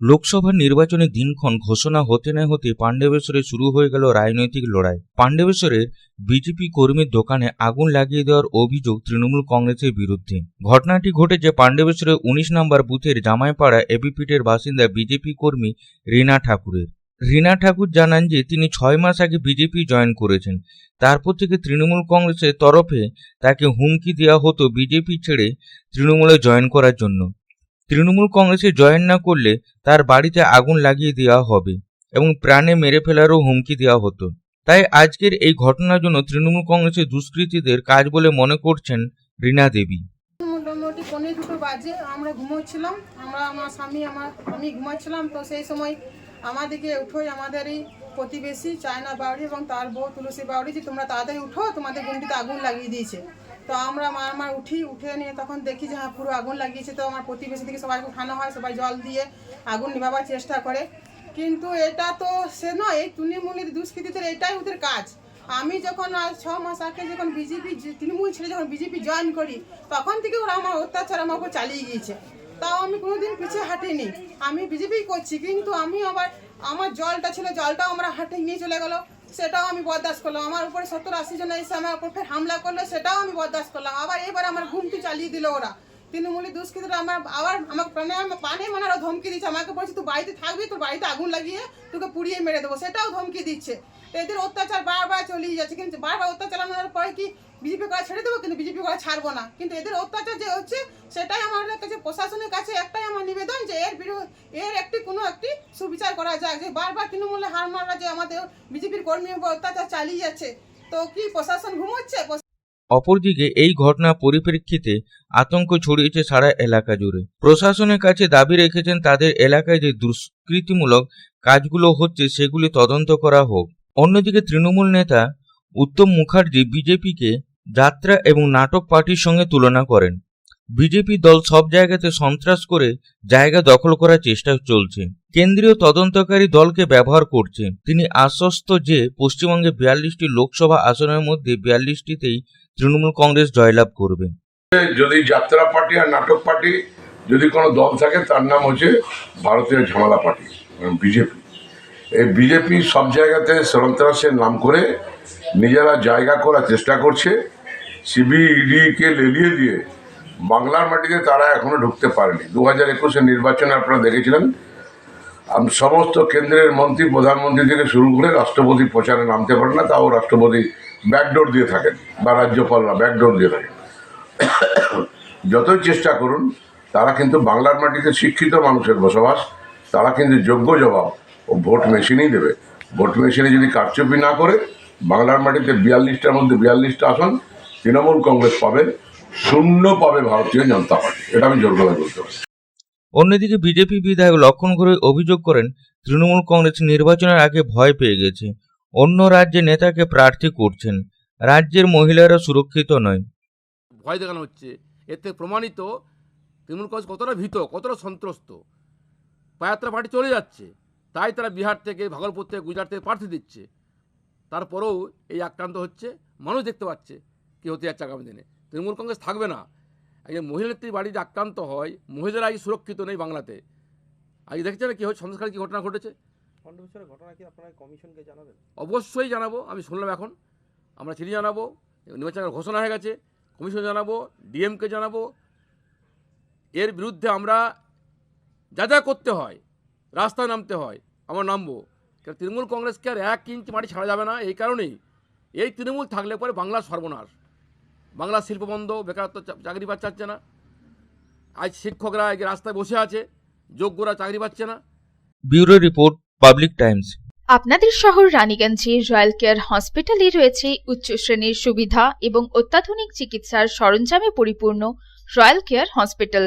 লোকসভা নির্বাচনের দিনক্ষণ ঘোষণা হতে না হতে পাণ্ডবেশ্বরে শুরু হয়ে গেল রাজনৈতিক লড়াই। পাণ্ডবেশ্বরের বিজেপি কর্মীর দোকানে আগুন লাগিয়ে দেওয়ার অভিযোগ তৃণমূল কংগ্রেসের বিরুদ্ধে। ঘটনাটি ঘটেছে পাণ্ডবেশ্বরের উনিশ নম্বর বুথের জামাইপাড়া এবিপিটের বাসিন্দা বিজেপি কর্মী রীনা ঠাকুরের। রীনা ঠাকুর জানান যে, তিনি ছয় মাস আগে বিজেপি জয়েন করেছেন। তারপর থেকে তৃণমূল কংগ্রেসের তরফে তাকে হুমকি দেওয়া হতো বিজেপি ছেড়ে তৃণমূলে জয়েন করার জন্য। তৃণমূল কংগ্রেসে জয়েন না করলে তার বাড়িতে আগুন লাগিয়ে দেওয়া হবে এবং প্রাণে মেরে ফেলারও হুমকি দেওয়া হতো। তাই আজকের এই ঘটনার জন্য তৃণমূল কংগ্রেসের দুষ্কৃতীদের কাজ বলে মনে করছেন রীনা দেবী। মোটামুটি পনেরো দুটো বাজে, আমরা ঘুমোচ্ছিলাম, আমরা আমার স্বামী, আমার, আমি ঘুমাচ্ছিলাম, তো সেই সময় আমাদেরকে উঠোই আমাদেরই প্রতিবেশী, চায়না বাউরি এবং তার বউ তুলসী বাউরি যে তোমরা তাড়াতাড়ি উঠো, তোমাদের গুন্ডিতে আগুন লাগিয়ে দিয়েছে। তো আমরা মা আমার উঠি, উঠে নিয়ে তখন দেখি যে হ্যাঁ পুরো আগুন লাগিয়েছে। তো আমার প্রতিবেশী থেকে সবাইকে উঠানো হয়, সবাই জল দিয়ে আগুন নিভাবার চেষ্টা করে। কিন্তু এটা তো সে নয়, এই তৃণমূলের দুষ্কৃতীদের এটাই ওদের কাজ। আমি যখন আজ ছ মাস আগে যখন বিজেপি তৃণমূল ছেড়ে যখন বিজেপি জয়েন করি, তখন থেকে ওরা আমার অত্যাচার আমার উপর চালিয়ে গিয়েছে। তাও আমি কোনোদিন পিছিয়ে হাঁটিনি। আমি বিজেপি করছি, কিন্তু আমি আবার, আমার জলটা ছিল, জলটাও আমরা হাঁটে নিয়ে চলে গেলো। সেটাও আমি বরদাস্ত করলাম। আমার উপরে সত্তর আশি জন এসে আমার উপর ফের হামলা করল, সেটাও আমি বরদাস্ত করলাম। আবার এবার আমার ঘুমটি চালিয়ে দিল ওরা। তৃণমূলী দুষ্কৃতরা আমার আবার আমাকে প্রাণে পানে মানে ওরা ধমকি দিচ্ছে। আমাকে বলছে, তুই বাড়িতে থাকবি? তোর বাড়িতে আগুন লাগিয়ে তোকে পুড়িয়ে মেরে দেবো। সেটাও ধমকি দিচ্ছে। তো এদের অত্যাচার বারবার চলিয়ে যাচ্ছে, কিন্তু বারবার অত্যাচার চালানোর পরে কি বিজেপি করা ছেড়ে দেবো, কিন্তু বিজেপি করা ছাড়বো না। কিন্তু এদের অত্যাচার যে হচ্ছে, সেটাই আমার কাছে, প্রশাসনের কাছে একটাই আমার নিবেদন যে এর বিরুদ্ধে, এর একটি, কোনো একটি সুবিচার করা যাক, যে বারবার তৃণমূলে হার মারা যে আমাদের বিজেপির কর্মী অত্যাচার চালিয়ে যাচ্ছে। তো কি প্রশাসন ঘুমোচ্ছে? অপরদিকে এই ঘটনা পরিপ্রেক্ষিতে আতঙ্ক ছড়িয়েছে সারা এলাকা জুড়ে। প্রশাসনের কাছে দাবি রেখেছেন তাদের এলাকায় যে দুষ্কৃতিমূলক কাজগুলো হচ্ছে, সেগুলি তদন্ত করা হোক। অন্যদিকে তৃণমূল নেতা উত্তম মুখার্জি বিজেপিকে যাত্রা এবং নাটক পার্টির সঙ্গে তুলনা করেন। বিজেপি দল সব জায়গাতে সন্ত্রাস করে জায়গা দখল করার চেষ্টা চলছে। কেন্দ্রীয় তদন্তকারী দলকে ব্যবহার করছে। তিনি আশ্বস্ত যে পশ্চিমবঙ্গে বিয়াল্লিশটি লোকসভা আসনের মধ্যে বিয়াল্লিশটিতেই তৃণমূল কংগ্রেস জয়লাভ করবে। যদি যাত্রা পার্টি আর নাটক পার্টি যদি কোনো দল থাকে, তার নাম হচ্ছে ভারতীয় ঝামেলা পার্টি বিজেপি। এই বিজেপি সব জায়গাতে সন্ত্রাসের নাম করে নিজেরা জায়গা করার চেষ্টা করছে। সিবিইডিকে লেলিয়ে দিয়ে বাংলার মাটিতে তারা এখনও ঢুকতে পারেনি। দু হাজার একুশের নির্বাচনে আপনারা দেখেছিলেন সমস্ত কেন্দ্রের মন্ত্রী, প্রধানমন্ত্রী থেকে শুরু করে রাষ্ট্রপতি প্রচারে নামতে পারে না, তাও রাষ্ট্রপতি ব্যাকডোর দিয়ে থাকেন বা রাজ্যপালরা ব্যাকডোর দিয়ে থাকেন। যতই চেষ্টা করুন, তারা কিন্তু বাংলার মাটিতে শিক্ষিত মানুষের বসবাস, তারা কিন্তু যোগ্য জবাব ও ভোট মেশিনেই দেবে। ভোট মেশিনে যদি কারচুপি না করে বাংলার মাটিতে বিয়াল্লিশটার মধ্যে বিয়াল্লিশটা আসন তৃণমূল কংগ্রেস পাবে শূন্য পাবে ভারতীয় জনতা পার্টি। এটা আমি জোর করে বলতে পারি। অন্যদিকে বিজেপি বিধায়ক লক্ষণ ঘোষ অভিযোগ করেন তৃণমূল কংগ্রেস নির্বাচনের আগে ভয় পেয়ে গেছে। অন্য রাজ্যে নেতাকে প্রার্থী করছেন রাজ্যের মহিলারা সুরক্ষিত নয়। ভয় দেখানো হচ্ছে। এতে প্রমাণিত তৃণমূল কংগ্রেস কতটা ভীত কতটা সন্ত্রস্ত। পায়াত্রা পার্টি চলে যাচ্ছে। তাই তারা বিহার থেকে ভাগলপুর থেকে গুজরাট থেকে প্রার্থী দিচ্ছে। তারপরেও এই আক্রান্ত হচ্ছে মানুষ দেখতে পাচ্ছে কি হতে যাচ্ছে আগামী দিনে। তৃণমূল কংগ্রেস থাকবে না। একজন মহিলা নেত্রীর বাড়ি যে আক্রান্ত হয় মহিলারা আজ সুরক্ষিত নেই বাংলাতে। আজ দেখছেন কি হচ্ছে সন্দেশকারী কী ঘটনা ঘটেছে? খণ্ডবিশ্বরের ঘটনা কি আপনারা কমিশনকে জানাবেন? অবশ্যই জানাব আমি শুনলাম এখন। আমরা চিঠি জানাব নির্বাচনের ঘোষণা হয়ে গেছে কমিশন জানাব ডিএমকে জানাব। এর বিরুদ্ধে আমরা যা যা করতে হয় রাস্তায় নামতে হয় আমরা নামবো কারণ তৃণমূল কংগ্রেসকে আর এক ইঞ্চি মাটি ছাড়া যাবে না? এই কারণেই। এই তৃণমূল থাকলে পরে বাংলার সর্বনাশ। বাংলার শিল্প বন্ধ বেকারত্ব চাকরি পাচ্ছে না। আজ শিক্ষকরা এই রাস্তায় বসে আছে যোগ্যরা চাকরি পাচ্ছে না। Bureau report public times. আপনাদের শহর রানীগঞ্জে রয়্যাল কেয়ার হসপিটালে রয়েছে উচ্চ শ্রেণির সুবিধা এবং অত্যাধুনিক চিকিৎসার সরঞ্জামে পরিপূর্ণ রয়্যাল কেয়ার হসপিটাল।